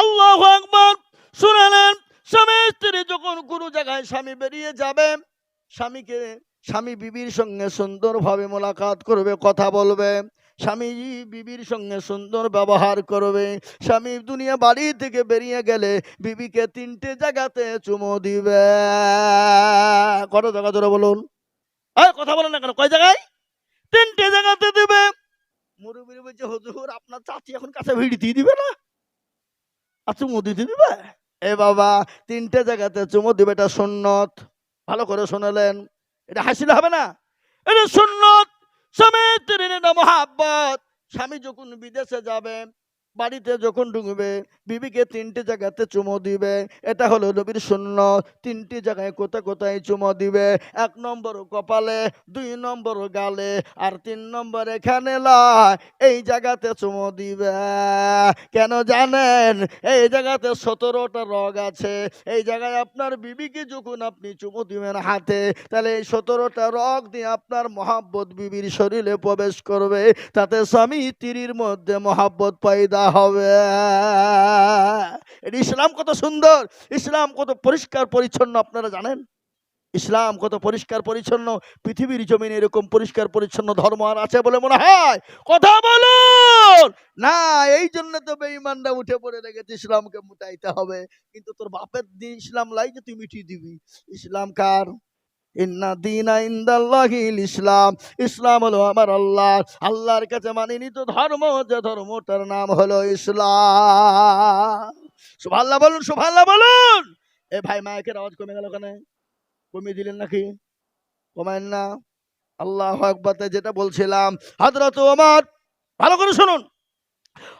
আল্লাহ আকবর। শুনালেন স্বামী স্ত্রী যখন কোনো জায়গায় স্বামী বেরিয়ে যাবে, স্বামীকে, স্বামী বিবির সঙ্গে সুন্দরভাবে মোলাকাত করবে, কথা বলবে, স্বামী বিবির সঙ্গে সুন্দর ব্যবহার করবে, স্বামী দুনিয়া বাড়ি থেকে বেরিয়ে গেলে বিবিকে তিনটে জায়গাতে চুমো দিবে। কত জায়গা ধরে বলুন? কথা বলেন না কেন? কয় জায়গায়? তিনটে জায়গাতে দিবে। মুরব্বী বলছে, হুজুর, আপনার চাচি এখন কাছে ভিড় দিয়ে দিবে না? চুমো দিতে দিবে? এ বাবা, তিনটে জায়গাতে চুমু দিবে, এটা সুন্নত। ভালো করে শোনালেন। এটা হাসিলে হবে না? এটা সুন্নত। স্বামী মহাব্বত। স্বামী যখন বিদেশে যাবে বাড়িতে যখন ঢুকবে, বিবিকে তিনটে জায়গাতে চুমো দিবে। এটা হলো নবীর শূন্য, তিনটি জায়গায় কোথায় কোথায় চুমো দিবে? এক নম্বর কপালে, দুই নম্বর গালে, আর তিন নম্বর এখানে এই জায়গাতে চুমো দিবে। কেন জানেন? এই জায়গাতে সতেরোটা রগ আছে। এই জায়গায় আপনার বিবিকে যখন আপনি চুমো দিবেন হাতে, তাহলে এই সতেরোটা রগ দিয়ে আপনার মহাব্বত বিবির শরীরে প্রবেশ করবে। তাতে স্বামী স্ত্রীর মধ্যে মহাব্বত পয়দা হবে। ইসলাম কত সুন্দর, ইসলাম কত পরিষ্কার পরিচ্ছন্ন, আপনারা জানেন? ইসলাম কত পরিষ্কার পরিচ্ছন্ন, পৃথিবীর জমিনে এরকম পরিষ্কার পরিচ্ছন্ন ধর্ম আর আছে বলে মনে হয়? কথা বলুন! না, এই জন্য তো বেঈমানরা উঠে পড়ে রেখেছে, ইসলামকে মুটাইতে হবে। কিন্তু তোর বাপের দিন ইসলাম লাই যে তুই মিটিয়ে দিবি। ইসলাম কার? ইসলাম ইসলাম হলো আমার আল্লাহ। আল্লাহর কাছে মানিনি তো ধর্ম, যে ধর্মটার নাম হলো ইসলাম। সুভাল্লাহ বলুন সুভাল্লাহ বলুন। এ ভাই মায়ের আওয়াজ কমে গেল কেন? কমিয়ে দিলেন নাকি? কমায়েন না। আল্লাহ আকবর যেটা বলছিলাম। হাজরত আমার ভালো করে শুনুন।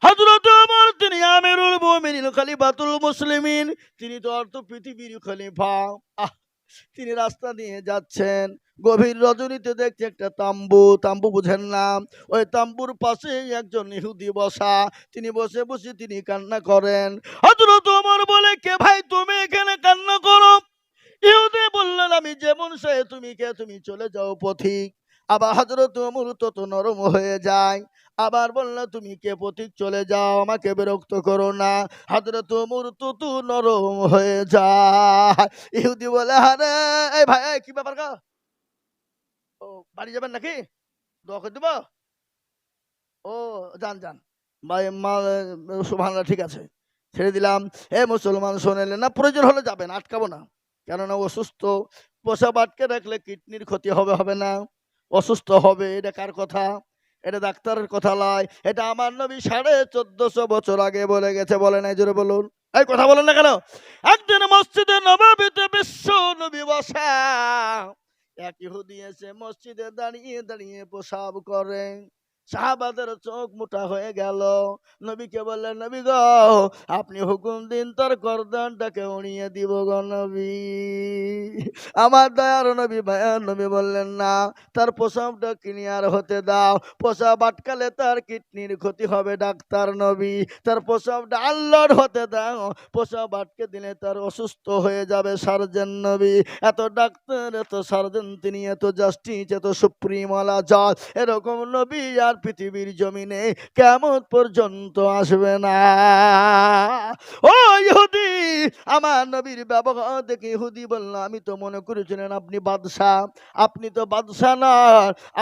হযরত ওমর, তিনি আমিরুল মুমিনিন, খলিফাতুল মুসলিমিন। তিনি তো অর্থ পৃথিবীর খলিফা। আহ! তিনি রাস্তা দিয়ে যাচ্ছেন। গভীর রজনীতে দেখছে একটা তাম্বু। তাম্বু বুঝেন না। ওই তাম্বুর পাশে একজন ইহুদি বসা। তিনি বসে বসে তিনি কান্না করেন। হযরত ওমর বলে কে ভাই তুমি এখানে কান্না করো? ইহুদি বললেন, আমি যেমন সে, তুমি কে? তুমি চলে যাও পথিক। আবার হজরত ওমর তত নরম হয়ে যায়। আবার বলল, তুমি কে পথিক চলে যাও, আমাকে বিরক্ত করো না। হজরত ওমর তত নরম হয়ে যায়। ইহুদি বলে, আরে, এই ভাই কি ব্যাপার গা? ও, বাড়ি যাবেন নাকি? দোয়া করে দিব? ও, যান যান। ভাই মা সুভানরা ঠিক আছে। ছেড়ে দিলাম। এ মুসলমান শোনেলেন না, প্রয়োজন হলে যাবেন, আটকাবো না। কেননা অসুস্থ। প্রসাব আটকে রাখলে কিডনির ক্ষতি হবে হবে না। অসুস্থ হবে, এটা কার কথা? এটা ডাক্তারের কথা লয় এটা আমার নবী সাড়ে চোদ্দশো বছর আগে বলে গেছে। বলে নাই জোরে বলুন। এই কথা বলেন না কেন? একদিন মসজিদে নবাবিতে বিশ্ব নবী বসা। এক ইহুদি এসে মসজিদে দাঁড়িয়ে দাঁড়িয়ে প্রসাব করে। সাহাবাদের চোখ মোটা হয়ে গেল। নবীকে বললেন, নবী গো, আপনি হুকুম দিন, তার গর্দানটাকে উড়িয়ে দিব গো নবী। আমার দয়ার নবী ভাইয়ার নবী বললেন, না, তার প্রসাবটা ক্লিয়ার হতে দাও। প্রসাব আটকালে তার কিডনির ক্ষতি হবে, ডাক্তার নবী। তার প্রসাবটা আল্লাহর হতে দাও। প্রসাব আটকে দিলে তার অসুস্থ হয়ে যাবে সার্জেন নবী। এত ডাক্তার, এত সার্জেন, তিনি এত জাস্টিস, এত সুপ্রিম আলা জজ। এরকম নবী আর পৃথিবীর জমিনে কেমন পর্যন্ত আসবে না? ও ইহুদি, আমার নবীর ব্যবহার দেখে ইহুদি বলল, আমি তো মনে করেছিলেন আপনি বাদশাহ। আপনি তো বাদশাহ না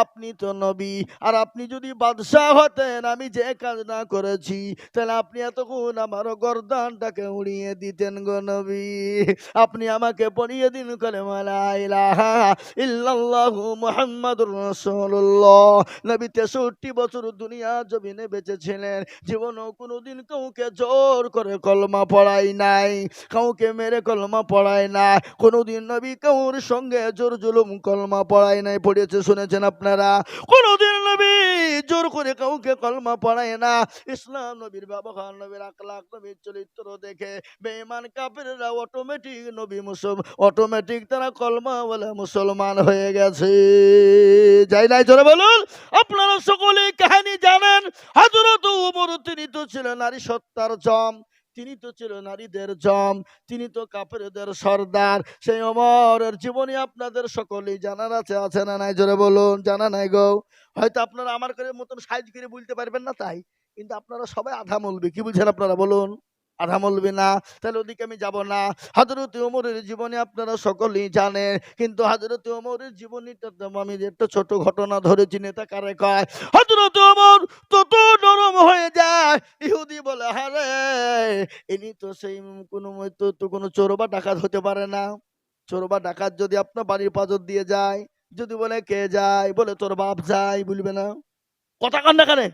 আপনি তো নবী। আর আপনি যদি বাদশাহ হতেন, আমি যে কাজ না করেছি, তাহলে আপনি এতক্ষণ আমার গর্দানটাকে উড়িয়ে দিতেন গো নবী। আপনি আমাকে পড়িয়ে দিন করে মালা ইল্লাল্লাহু মুহাম্মাদুর রাসূলুল্লাহ। নবী তেষট্টি বছর দুনিয়া জমিনে বেঁচেছিলেন। জীবনও কোনোদিন কাউকে জোর করে কলমা পড়াই নাই, কাউকে মেরে কলমা পড়ায় না। কোনোদিন নবী কাউর সঙ্গে জোর জুলুম কলমা পড়ায় নাই পড়েছে শুনেছেন আপনারা? নবী জোর করে কাউকে কলমা পড়ায় না। ইসলাম নবীর ব্যবহার, নবীর আকলাক নবীর চরিত্র দেখে বেমান কাপেররা অটোমেটিক নবী মুসল অটোমেটিক তারা কলমা বলে মুসলমান হয়ে গেছে। যাই নাই, জোরে বলুন। আপনারা সকলে কাহিনী জানেন। হযরত উমর, তিনি তো ছিলেন নারী সত্তার জম। তিনি তো ছিল নারীদের জম, তিনি তো কাপড়েদের সর্দার। সেই অমরের জীবনী আপনাদের সকলেই জানার আছে আছে না নাই? জোরে বলুন, জানা নাই গো। হয়তো আপনারা আমার করে মতন সাইজ করে বলতে পারবেন না তাই, কিন্তু আপনারা সবাই আধা মলবে। কি বলছেন আপনারা? বলুন। আধা মলবি না, তাহলে ওদিকে আমি যাব না। হাজরত ওমরের জীবনে আপনারা সকলেই জানেন, কিন্তু হাজরত ওমরের জীবনীটা আমি একটা ছোট ঘটনা ধরেছি, নেতা কারে কয়? হাজরত ওমর তত নরম হয়ে যায়। ইহুদি বলে, হারে, ইনি তো সেই কোনো তো কোনো চোর বা ডাকাত হতে পারে না। চোর বা ডাকাত যদি আপনার বাড়ির পাজর দিয়ে যায়, যদি বলে কে যায়, বলে তোর বাপ যায় বলবে না? কথা কান্না কানে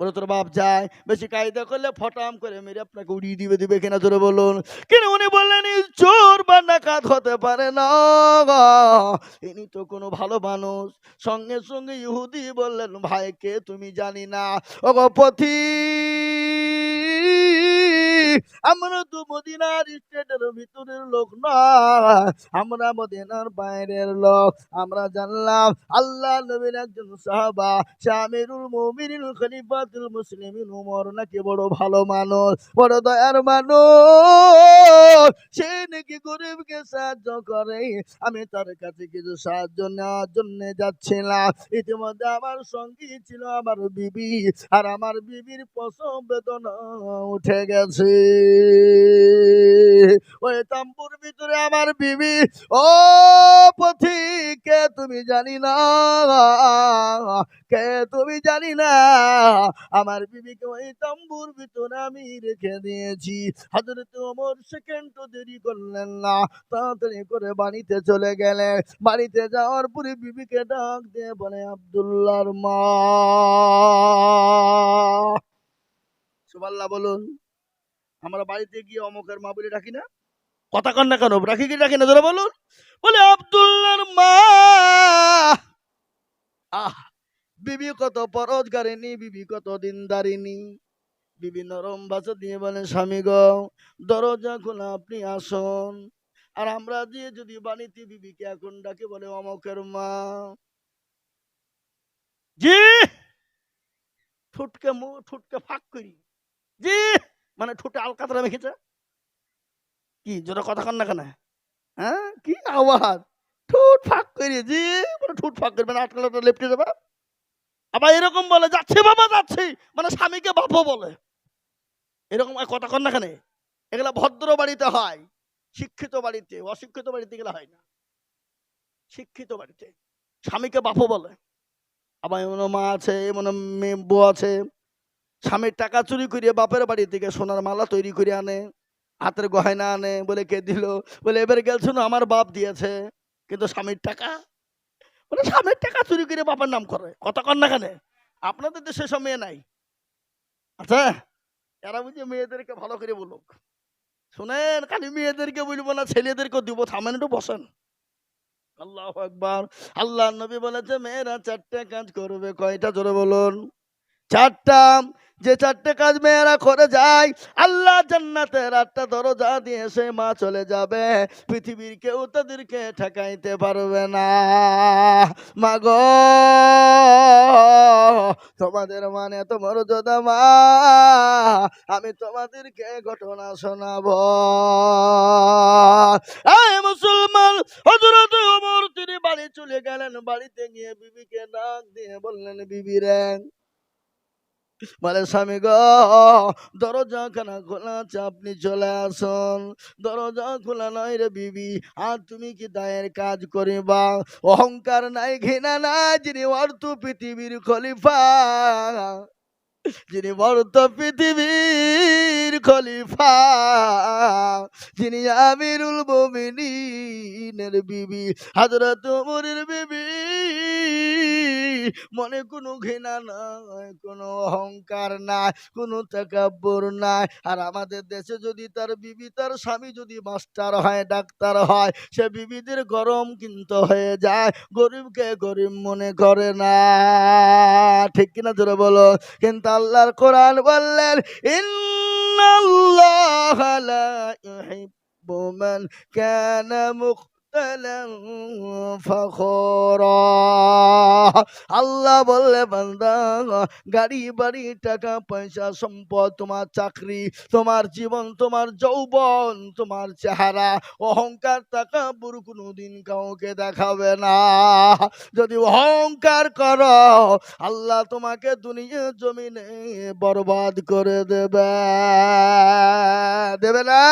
বলে, তোর বাপ যায়, বেশি কায়দা করলে ফটাম করে মেরে আপনাকে উড়িয়ে দিবে দিবে কিনা তোরে বলুন। কেন উনি বললেন, "এই চোর বা নাকাত হতে পারে না। ইনি তো কোনো ভালো মানুষ। সঙ্গে সঙ্গে ইহুদি বললেন ভাইকে তুমি জানি না? ও পথি আমরা তো মদিনার স্টেটের ভিতরের লোক না আমরা মদিনার বাইরের লোক। আমরা জানলাম আল্লাহ নবীর একজন সাহাবা, শামিরুল মুমিনিন, খলিফাতুল মুসলিমিন। উমর নাকি বড় ভালো মানুষ, বড় দয়ার মানুষ। সে নাকি গরিবকে সাহায্য করে। আমি তার কাছে কিছু সাহায্য নেওয়ার জন্য যাচ্ছিলাম। ইতিমধ্যে আমার সঙ্গী ছিল আমার বিবি, আর আমার বিবির প্রসব বেদনা উঠে গেছে। ওই তাম্বুর ভিতরে আমার বিবি। ও পথিকে, তুমি জানি না কে, তুমি জানি না। আমার বিবিকে ওই তাম্বুর ভিতরে আমি রেখে দিয়েছি। হাজরত ওমর সেকেন্ড দেরি করলেন না, তাড়াতাড়ি করে বাড়িতে চলে গেলেন। বাড়িতে যাওয়ার পরে বিবিকে ডাক দিয়ে বলে, আব্দুল্লাহর মা। সুবাল্লাহ বলুন। আমরা বাড়িতে গিয়ে অমকের মা বলে রাখি না। কথা কন না কেন? রাখি কি ডাকি না? ধরে বলুন। বলে, আব্দুল্লাহর মা। আহ, বিবি কত পরজগারিনী বিবি কত দিনদারিনী বিবি নরম বাসা দিয়ে বলেন স্বামী গো, দরজা খোলা, আপনি আসুন। আর আমরা দিয়ে যদি বাণীতে বিবিকে এখন ডাকে, বলে, অমকের মা। জি। ঠুটকে মু ঠুটকে ফাঁক করি। জি। মানে ঠোঁটে আলকাতরা মেখেছে? কি, জোরে কথা কন না কেন? হ্যাঁ? কি আওয়াজ ঠোঁট ফাঁক করে, জি মানে ঠোঁট ফাঁক করবে না আটকালে লেপটে দেবে আবার এরকম বলে, যাচ্ছে বাবা, যাচ্ছে। মানে স্বামীকে বাপও বলে। এরকম কথা কন না কেন? এগুলা ভদ্র বাড়িতে হয়, শিক্ষিত বাড়িতে, অশিক্ষিত বাড়িতে এগুলো হয় না। শিক্ষিত বাড়িতে। স্বামীকে বাপও বলে। আবার এমন মা আছে, এমন মেয়ে বউ আছে। স্বামীর টাকা চুরি করিয়ে বাপের বাড়ি থেকে সোনার মালা তৈরি করে আনে, হাতের গয়না আনে, বলে কে দিল? বলে, এবার গেলছো না আমার বাপ দিয়েছে। কিন্তু স্বামীর টাকা? বলে, স্বামীর টাকা চুরি করে বাবার নাম করে। কথা কন না কেন? আপনাদের দেশে সব মেয়ে নাই। আচ্ছা এরা বুঝে মেয়েদেরকে ভালো করে বলুক। শুনেন, খালি মেয়েদেরকে বলব না ছেলেদেরকে দিব, থামেন একটু, বসেন। আল্লাহ একবার আল্লাহ নবী বলেছে, মেয়েরা চারটে কাজ করবে। কয়টা? জোরে বলুন। চারটা। যে চারটে কাজ মেয়েরা করে যায়, আল্লাহ জান্নাতের আটটা দরজা দিয়ে সে মা চলে যাবে। পৃথিবীর কেউ তাদেরকে ঠেকাইতে পারবে না। মা গো, তোমাদের মানে তো মর্যাদা মা, আমি তোমাদেরকে ঘটনা শোনাবো। মুসলমান হজরত তিনি বাড়ি চলে গেলেন, বাড়িতে গিয়ে বিবিকে ডাক দিয়ে বললেন, বিবি রে বলে স্বামী গো, দরজা খানা খোলা আপনি চলে আসুন। দরজা খোলা নয় রে বিবি, আর তুমি কি দায়ের কাজ করিবা? অহংকার নাই, ঘৃণা নাই, যিনি অর্থ পৃথিবীর খলিফা। যিনি বর্ত পৃথিবীর খলিফা। যিনি আমিরুল মুমিনিনের বিবি, হযরত ওমরের বিবি। মনে কোনো ঘৃণা নাই, কোনো অহংকার নাই, কোনো তাকাব্বর নাই। আর আমাদের দেশে যদি তার বিবি, তার স্বামী যদি মাস্টার হয়, ডাক্তার হয়, সে বিবিদের গরম কিন্তু হয়ে যায়। গরিবকে গরিব মনে করে না। ঠিক কিনা ধরে বলো? কিন্তু আল্লাহর কোরআন বললেন, ইন্নাল্লাহা লা ইউহিব্বু মান কানা মুখ আল্লাহ বললে, বান্দা, গাড়ি, বাড়ি, টাকা, পয়সা, সম্পদ, তোমার চাকরি, তোমার জীবন, তোমার যৌবন, তোমার চেহারা, অহংকার টাকা বুড় কোনোদিন কাউকে দেখাবে না। যদি অহংকার করো, আল্লাহ তোমাকে দুনিয়া জমিনে বরবাদ করে দেবে। দেবে না?